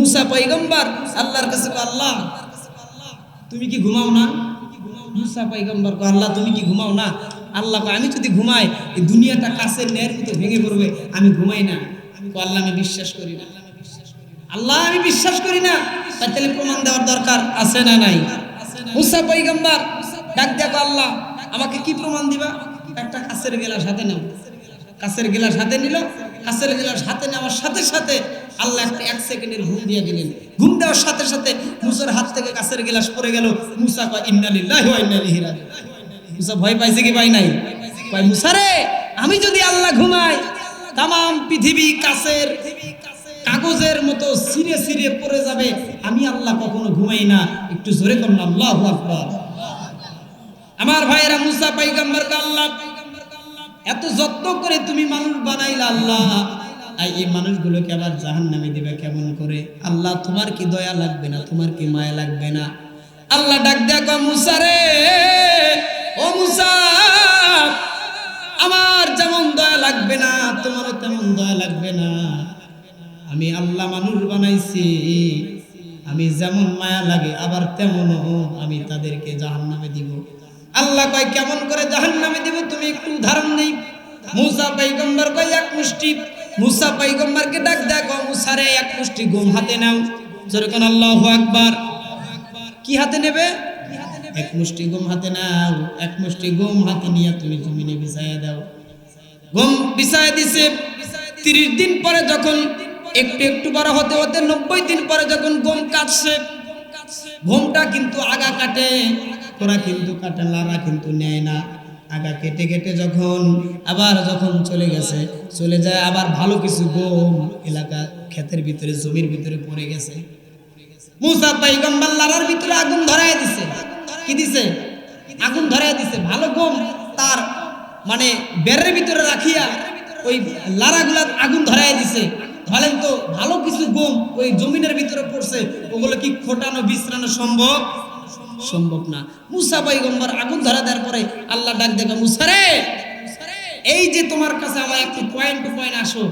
মুসা পৈগম্বর আল্লাহর কাছে আল্লাহ তুমি কি ঘুমাও না? মুসা পৈগম্বর কয়, আল্লাহ তুমি কি ঘুমাও না? আল্লাহ আমি যদি ঘুমাই এই দুনিয়াটা কাছের ন্যায়ের মতো ভেঙে পড়বে আমি ঘুমাই না। কয়, আল্লাহ আমি বিশ্বাস করি না। আল্লাহ আমি বিশ্বাস করি না। তাহলে প্রমাণ দেওয়ার দরকার আছে না নাই? মুসা পৈগম্বর ডাক দেখো আল্লাহ আমাকে কি প্রমাণ দিবা? একটা কাছের গেলাস সাথে নাও। কাছের গেলাস সাথে নিল কাছের গেলাস সাথে নেওয়ার সাথে সাথে আল্লাহ একটা এক সেকেন্ডের ঘুম দিয়ে দিলেন। ঘুম দেওয়ার সাথে সাথে মুসার হাত থেকে কাছের গেলাস পড়ে গেল। মুসা কয় ইন্নালিল্লাহি মুসা ভয় পাইছে কি পাই নাই? কয়, মুসা রে, আমি যদি আল্লাহ ঘুমাই তাম পৃথিবী কাছের কাগজের মতো সিরে সিরে পড়ে যাবে। আমি আল্লাহ কখনো ঘুমাই না। একটু জোরে করলাম আমার ভাইয়েরা, মুসা পাইগাম্বার আল্লাহ, এত যত্ন করে তুমি মানুষ বানাইলা আল্লাহ। আর এই মানুষগুলোকে আবার জাহান নামে দিবে কেমন করে? আল্লাহ, তোমার কি দয়া লাগবে না? তোমার কি মায়া লাগবে না? আল্লাহ ডাক দেখো মুসা রে, ও মুসা, আমার যেমন দয়া লাগবে না, তোমারও তেমন দয়া লাগবে না। আমি আল্লাহ মানুষ বানাইছি, আমি যেমন মায়া লাগে, আবার তেমনও আমি তাদেরকে জাহান নামে দিব। আল্লাহ কয়, কেমন করে জাহান নামে দিব? তুমি একটু উদাহরণ নেই মুসা পাইগম্বর কয়, এক মুষ্টি মুসা পাইগম্বরকে ডাক দেখো মুসারে, এক মুষ্টি গম হাতে নাও। যেরকম আল্লাহ আকবার। কি হাতে নেবে? এক মুষ্টি গম হাতে নাও, এক মুষ্টি গম হাতে নিয়ে তুমি জমিনে বিছাইয়া দাও। গম বিছায় দিছে, তিরিশ দিন পরে যখন একটু একটু বড় হতে হতে নব্বই দিন পরে যখন গম কাটছে গমটা কিন্তু আগা কাটে, তোরা কিন্তু কাটে, লারা কিন্তু নেয় না। আগা কেটে কেটে যখন, আবার যখন চলে গেছে, চলে যায় আবার ভালো কিছু গম, এলাকা ক্ষেতের ভিতরে, জমির ভিতরে পড়ে গেছে। মুসা পাইগম্বার লারার ভিতরে আগুন ধরায় দিছে। কি দিছে? আগুন ধরায় দিছে। ভালো গম তার মানে বেরের ভিতরে রাখিয়া ওই লারাগুলা আগুন ধরায় দিছে। ধরেন তো ভালো কিছু গম ওই জমিনের ভিতরে পড়ছে, ওগুলো কি খোটানো বিশ্রানো সম্ভব? সম্ভব না। মুসা পাইগম্বর আগুন ধরা দেওয়ার পরে আল্লাহ ডাক দেখো মুসারে এই যে তোমার কাছে আমার একটু পয়েন্ট টু পয়েন্ট আসো।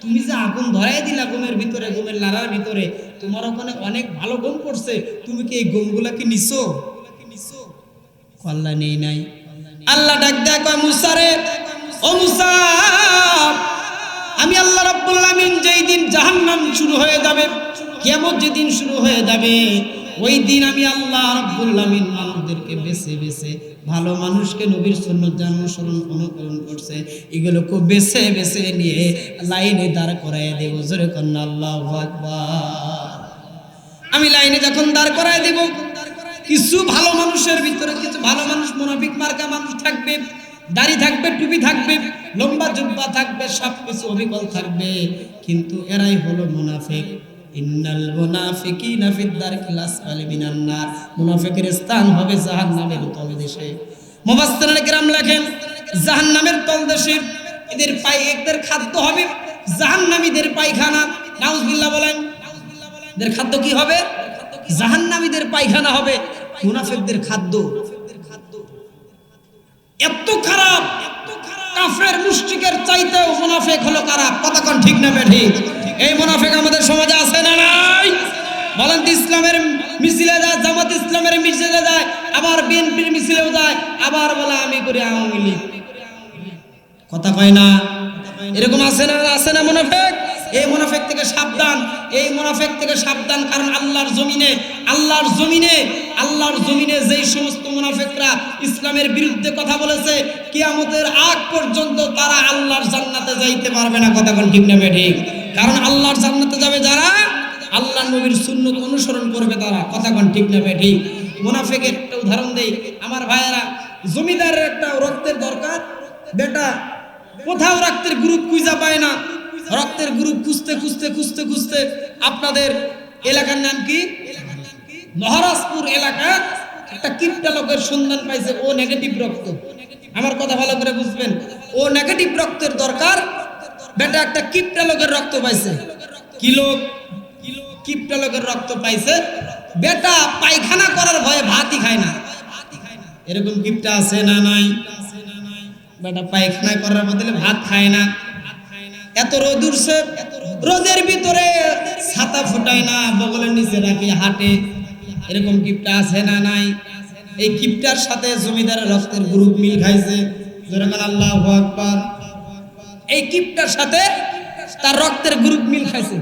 তুমি যে আগুন ধরাই দিলা গমের ভিতরে, গমের লারার ভিতরে, তোমার ওখানে অনেক ভালো গম পড়ছে, তুমি কি এই গমগুলা কি নিছো? আল্লাহ নেই নাই। আল্লাহ ডাক দেয় কয়, মুসা রে, ও মুসা, আমি আল্লাহ রাব্বুল আলামিন যেই দিন জাহান্নাম শুরু হয়ে যাবে, কিয়ামত যেদিন শুরু হয়ে যাবে ওই দিন আমি আল্লাহ রাব্বুল আলামিন মানুষদেরকে বেছে বেছে ভালো মানুষকে নবীর সুন্নত যা অনুসরণ অনুকরণ করছে। এগুলো খুব বেছে বেছে নিয়ে লাইনে দাঁড় করাই দেব। জোরে কন্যা, আল্লাহ আমি লাইনে যখন দাঁড় করায় দেব, কিছু ভালো মানুষের ভিতরে কিছু ভালো মানুষ, মোনাফিক মার্কা মানুষ থাকবে, দাড়ি থাকবে, টুপি থাকবে, লম্বা জুব্বা থাকবে সব কিছু অবিকল থাকবে। কিন্তু এরাই হলো মুনাফিক। ইন্নাল মুনাফিকিনা আসফালি মিনান নার। মুনাফিকের স্থান হবে জাহান্নামের তলদেশে মুফাসসিরিন কিরাম লেখেন, জাহান্নামের তলদেশে এদের খাদ্য হবে জাহান্নামীদের পায়খানা। নাউজুবিল্লাহ বলেন, এদের খাদ্য কি হবে? জাহান্নামীদের পায়খানা হবে মুনাফিকদের খাদ্য। এত খারাপ, কাফের মুশরিকের চাইতেও মুনাফিক হলো কতক্ষণ ঠিক না ঠিক এই মুনাফিক আমাদের সমাজে আছে না নাই বলেন তো ইসলামের মিছিলে যায়, জামাত ইসলামের মিছিলে যায়, আবার বিএনপির মিছিলেও যায়, আবার বলে, আমি করি আওয়ামী লীগ। কথা কয় না? এরকম আছে না আছে না মুনাফেক? এই মুনাফেক থেকে সাবধান, এই মুনাফেক থেকে সাবধান, কারণ আল্লাহর জমিনে আল্লাহর জমিনে আল্লাহর জমিনে যেই সমস্ত মুনাফেকরা ইসলামের বিরুদ্ধে কথা বলেছে, কিয়ামতের আগ পর্যন্ত তারা আল্লাহর জান্নাতে যাইতে পারবে না, কথা ঠিক না ঠিক কারণ আল্লাহর জান্নাতে যাবে যারা? আল্লাহ নবীর সুন্নত অনুসরণ করবে তারা। কথা কোন ঠিক না ঠিক মুনাফেকের একটা উদাহরণ দেই। আমার ভাইয়েরা, জমিদারের একটা রক্তের দরকার। বেটা, কোথাও রক্তের গ্রুপ খুঁজা পায় না। রক্তের গ্রুপ খুঁজতে খুঁজতে খুঁজতে খুঁজতে আপনাদের এলাকার নাম কি? মহারাজপুর এলাকা একটা কিপটা লোকের সন্ধান পাইছে, ও নেগেটিভ রক্ত। আমার কথা ভালো করে বুঝবেন। ও নেগেটিভ রক্তের দরকার। বেটা, একটা কিপটা লোকের রক্ত পাইছে। কি লোক? কিপটা লোকের রক্ত পাইছে। বেটা, পায়খানা করার ভয়ে ভাতই খায় না। এরকম কিপটা আছে না নাই? বেটা, পায়খানা করার বদলে ভাত খায় না। এত রোদ উঠছে, রোদের ভিতরে ছাতা ফুটায় না, বগলের নিচে রাখি হাটে। এরকম কিপটা আছে না নাই? এই কিপটার সাথে জমিদারের রক্তের গ্রুপ মিল খাইছে। আল্লাহ আকবার। এই কিপটার সাথে তার রক্তের গ্রুপ মিল খাইছে।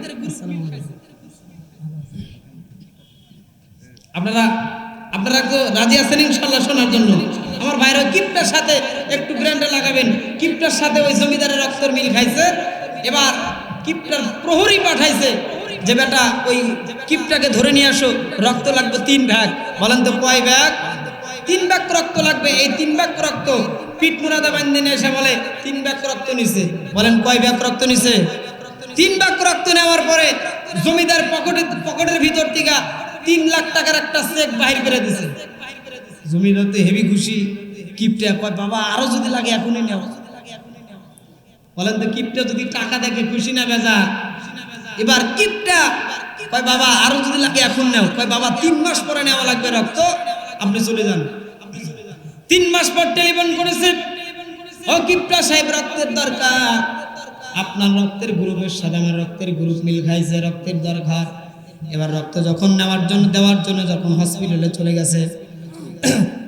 আপনারা আপনারা রাজি আছেন ইনশাল্লাহ শোনার জন্য। আমার ভাইরা কিপটার সাথে একটু ব্র্যান্ডে লাগাবেন। কিপটার সাথে ওই জমিদারের রক্তর মিল খাইছে। এবার কিপটার প্রহরী পাঠাইছে যে, বেটা, ওই কিপটাকে ধরে নিয়ে আসো। রক্ত লাগবে তিন ভাগ। বলেন তো কয় ভাগ? তিন ভাগ রক্ত লাগবে। এই তিন ভাগ রক্ত পিঠ মুরাদা বান্ধে নিয়ে এসে বলে, তিন ভাগ রক্ত নিছে। বলেন কয় ভাগ রক্ত নিছে? তিন ভাগ রক্ত নেওয়ার পরে জমিদার পকেটের পকেটের ভিতর থেকে তিন লাখ টাকার একটা চেক বাহির করে দিছে। জমিদার তো হেভি খুশি, কিপটা। কয়, বাবা, আরও যদি লাগে এখনই নেও। বলেন তো, কিপটা যদি টাকা দেখে খুশি না বেজা, এবার কিপটা। কয়, বাবা, আরও যদি লাগে এখন নেও। কয়, বাবা, তিন মাস পরে নেওয়া লাগবে রক্ত, আপনি চলে যান। তিন মাস পর টেলিফোন করেছে, ও কিপটা সাহেব, রক্তের দরকার। আপনার রক্তের গ্রুপের আমার রক্তের গ্রুপ মিল খাইছে, রক্তের দরকার। এবার রক্ত যখন নেওয়ার জন্য, দেওয়ার জন্য যখন হসপিটালে চলে গেছে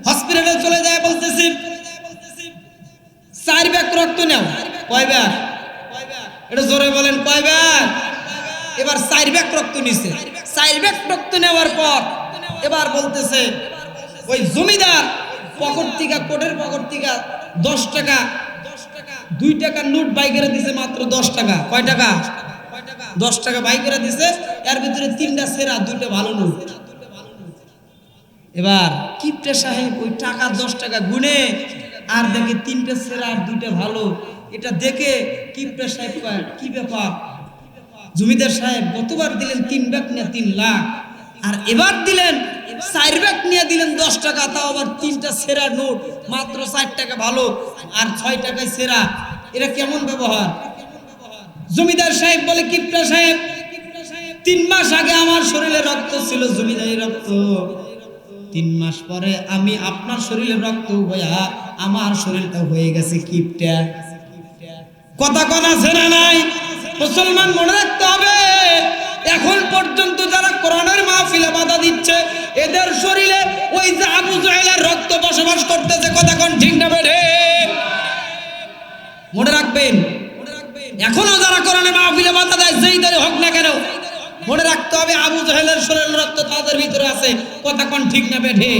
হসপিটালে চলে যায় বলতেছি, চার ব্যাগ রক্ত নেও। কয় ব্যাগ? এটা জোরে বলেন, কয় ব্যাগ? এবার চার ব্যাগ রক্ত নিছে। চার ব্যাগ রক্ত নেওয়ার পর এবার বলতেছে, ওই জমিদার পকট থেকে, কোটের পকট থেকে দশ টাকা, দুই টাকা নোট বাই করে দিছে মাত্র দশ টাকা। কয় টাকা? দশ টাকা বাই করে দিছে এর ভিতরে তিনটা সেরা, দুইটা ভালো নোট এবার কিপটে সাহেব ওই টাকা দশ টাকা গুনে আর দেখে তিনটা সেরা আর দুইটা ভালো। এটা দেখে কিপটে সাহেব কি ব্যাপার? জমিদার সাহেব গতবার দিলেন তিন ব্যাগ নিয়ে তিন লাখ। আর এবার দিলেন চার ব্যাগ নিয়ে দিলেন দশ টাকা, তাও আবার তিনটা সেরা নোট, মাত্র চার টাকা ভালো আর ছয় টাকায় সেরা। এটা কেমন ব্যবহার? জমিদার সাহেব বলে, কিপটা সাহেব তিন মাস আগে আমার শরীরে রক্ত ছিল জমিদারি রক্ত। তিন মাস পরে আমি আপনার শরীরে রক্ত হইয়া আমার শরীরটা হয়ে গেছে কিপটা। কথা কন আছে নাই, মুসলমান মনে রাখতে হবে, এখন পর্যন্ত যারা কোরআনের মাহফিলে বাধা দিচ্ছে, এদের শরীরে ওই যে আবু জাহেলের রক্ত বসবাস করতেছে, কথা কোন ঠিক না বেড়ে মনে রাখবেন, এখনও যারা কোরআনের মাহফিলে বাধা দেয় যেই দলে হোক না কেন মনে রাখতে হবে, আবু জাহেলের শরীরের রক্ত তাদের ভিতরে আছে। কথা কোন ঠিক না বেঠে?